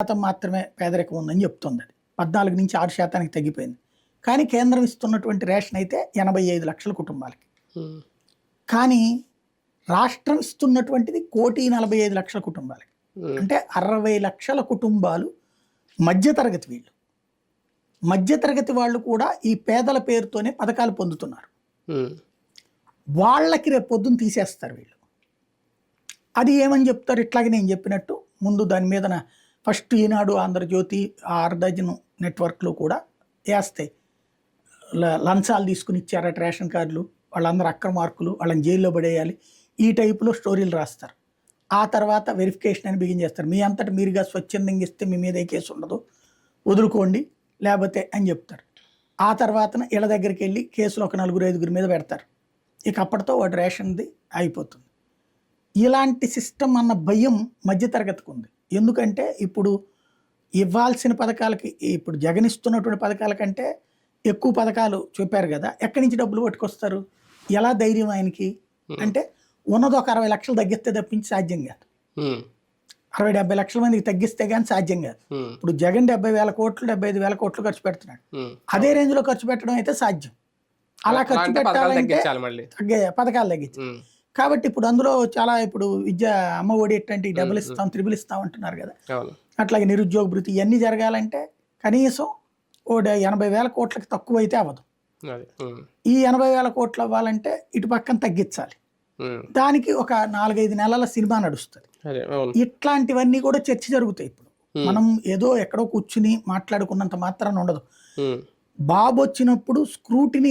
శాతం మాత్రమే పేదరికం ఉందని చెప్తుంది అది. పద్నాలుగు నుంచి ఆరు శాతానికి తగ్గిపోయింది. కానీ కేంద్రం ఇస్తున్నటువంటి రేషన్ అయితే ఎనభై ఐదు లక్షల కుటుంబాలకి. కానీ రాష్ట్రం ఇస్తున్నటువంటిది కోటి నలభై ఐదు లక్షల కుటుంబాలకి. అంటే అరవై లక్షల కుటుంబాలు మధ్యతరగతి వీళ్ళు. మధ్యతరగతి వాళ్ళు కూడా ఈ పేదల పేరుతోనే పథకాలు పొందుతున్నారు. వాళ్ళకి రేపు పొద్దున్న తీసేస్తారు వీళ్ళు. అది ఏమని చెప్తారు? ఇట్లాగే నేను చెప్పినట్టు ముందు దాని మీద ఫస్ట్ ఈనాడు ఆంధ్రజ్యోతి ఆ అర్ధజను నెట్వర్క్లో కూడా వేస్తాయి ల- లంచాలు తీసుకుని ఇచ్చారట రేషన్ కార్డులు. వాళ్ళందరూ అక్రమార్కులు వాళ్ళని జైల్లో పడేయాలి. ఈ టైపులో స్టోరీలు రాస్తారు. ఆ తర్వాత వెరిఫికేషన్ అని బిగిన్ చేస్తారు. మీ అంతటి మీరుగా స్వచ్ఛందంగా ఇస్తే మీ మీద ఏ కేసు ఉండదు. వదులుకోండి లేకపోతే అని చెప్తారు. ఆ తర్వాత ఇళ్ళ దగ్గరికి వెళ్ళి కేసులు ఒక నలుగురు ఐదుగురి మీద పెడతారు. ఇక అప్పటితో వాడు రేషన్ది అయిపోతుంది. ఇలాంటి సిస్టమ్ అన్న భయం మధ్యతరగతికి ఉంది. ఎందుకంటే ఇప్పుడు ఇవ్వాల్సిన పథకాలకి ఇప్పుడు జగన్ ఇస్తున్నటువంటి పథకాల కంటే ఎక్కువ పథకాలు చెప్పారు కదా ఎక్కడి నుంచి డబ్బులు పట్టుకొస్తారు? ఎలా ధైర్యం ఆయనకి? అంటే ఉన్నది ఒక అరవై లక్షలు తగ్గిస్తే తప్పించి సాధ్యం కాదు. అరవై డెబ్బై లక్షల మందికి తగ్గిస్తే కానీ సాధ్యం కాదు. ఇప్పుడు జగన్ డెబ్బై వేల కోట్లు డెబ్బై ఐదు వేల కోట్లు ఖర్చు పెడుతున్నాడు. అదే రేంజ్లో ఖర్చు పెట్టడం అయితే సాధ్యం. అలా ఖర్చు పెట్టాలంటే తగ్గించాలి తగ్గే పథకాలు తగ్గించి ఉమ్, కాబట్టి ఇప్పుడు అందులో చాలా ఇప్పుడు విద్య అమ్మ ఒడి ఎట్లాంటి డబ్బులు ఇస్తాం త్రిబుల్ ఇస్తాం అంటున్నారు కదా. అట్లాగే నిరుద్యోగ భృతి ఇవన్నీ జరగాలంటే కనీసం ఓ ఎనభై వేల కోట్లకి తక్కువ అయితే అవ్వదు ఈ ఎనభై వేల కోట్లు అవ్వాలంటే ఇటు పక్కన తగ్గించాలి. దానికి ఒక నాలుగైదు నెలల సినిమా నడుస్తుంది. ఇట్లాంటివన్నీ కూడా చర్చ జరుగుతాయి ఇప్పుడు. మనం ఏదో ఎక్కడో కూర్చుని మాట్లాడుకున్నంత మాత్రాన ఉండదు. బాబు వచ్చినప్పుడు స్క్రూటినీ